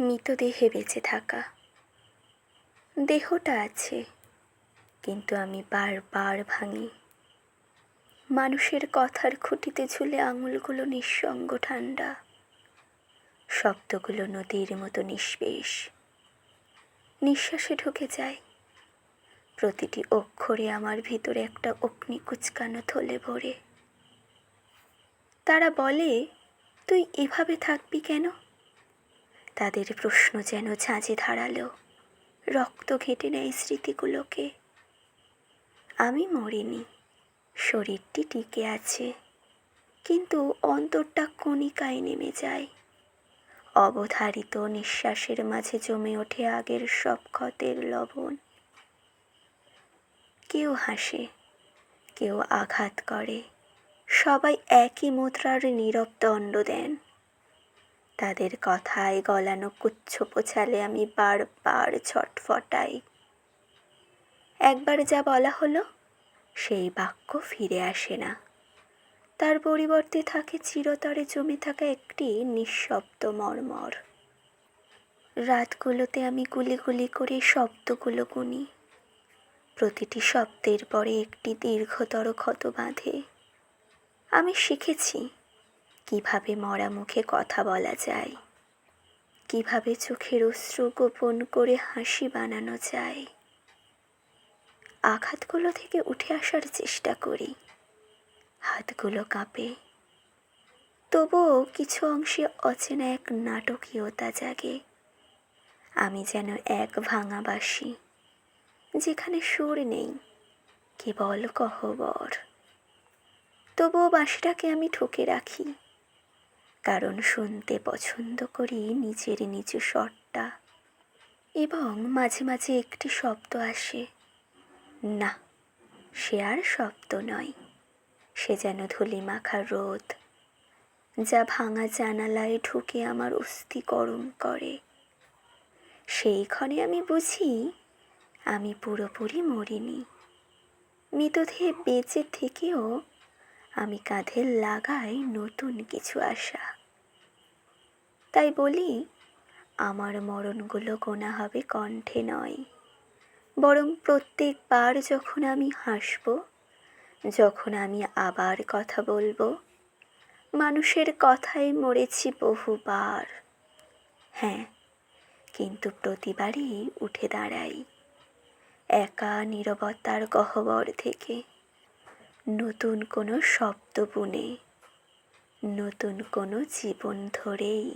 মৃতদেহে বেঁচে থাকা। দেহটা আছে, কিন্তু আমি বারবার ভাঙি। মানুষের কথার খুঁটিতে ঝুলে আঙুলগুলো নিঃসঙ্গ ঠান্ডা। শব্দগুলো নদীর মতো নিষ্পেষ। নিঃশ্বাসে ঢুকে যায়। প্রতিটি অক্ষরে আমার ভিতরে একটা অগ্নি কুচকানো থলে ভরে। তারা বলে, তুই এভাবে থাকবি কেন? তাদের প্রশ্ন যেন ঝাঁঝে ধারালো। রক্ত ঘেঁটে নেয় স্মৃতিগুলোকে। আমি মরিনি, শরীরটি টিকে আছে, কিন্তু অন্তরটা কণিকায় নেমে যায়। অবধারিত নিঃশ্বাসের মাঝে জমে ওঠে আগের সব ক্ষতের লবণ। কেউ হাসে, কেউ আঘাত করে, সবাই একই মুদ্রার নীরব দণ্ড দেন। তাদের কথায় গলানো কুচ্ছ পোছালে আমি বারবার ছটফটাই। একবার যা বলা হলো, সেই বাক্য ফিরে আসে না। তার পরিবর্তে থাকে চিরতরে জমে থাকা একটি নিঃশব্দ মর্মর। রাতগুলোতে আমি গুলি গুলি করে শব্দগুলো গুনি। প্রতিটি শব্দের পরে একটি দীর্ঘতর ক্ষত বাঁধে। আমি শিখেছি কীভাবে মরা মুখে কথা বলা যায়? কীভাবে চোখের অশ্রু গোপন করে হাসি বানানো যায়? আঘাতগুলো থেকে উঠে আসার চেষ্টা করি। হাতগুলো কাঁপে। তবুও কিছু অংশে অচেনা এক নাটকীয়তা জাগে। আমি যেন এক ভাঙা বাসি যেখানে সুর নেই, কেবল কহবর। তবুও বাসিটাকে আমি ঠকে রাখি। কারণ শুনতে পছন্দ করি নিজের নিচু স্বরটা। এবং মাঝে মাঝে একটি শব্দ আসে। না, সে আর শব্দ নয়। সে যেন ধুলি মাখা রোদ, যা ভাঙা জানালায় ঢুকে আমার অস্থি গরম করে। সেই ক্ষণে আমি বুঝি, আমি পুরোপুরি মরিনি। মৃতদেহে বেঁচে থেকেও আমি কাঁধে লাগাই নতুন কিছু আশা। তাই বলি, আমার মরণগুলো গোনা হবে কণ্ঠে নয়। বরং প্রত্যেকবার যখন আমি হাসব, যখন আমি আবার কথা বলব, মানুষের কথায় মরেছি বহুবার। হ্যাঁ কিন্তু প্রতিবারই উঠে দাঁড়াই একা নীরবতার গহ্বর থেকে। নতুন কোনো শব্দ বুনে নতুন কোনো জীবন ধরেই।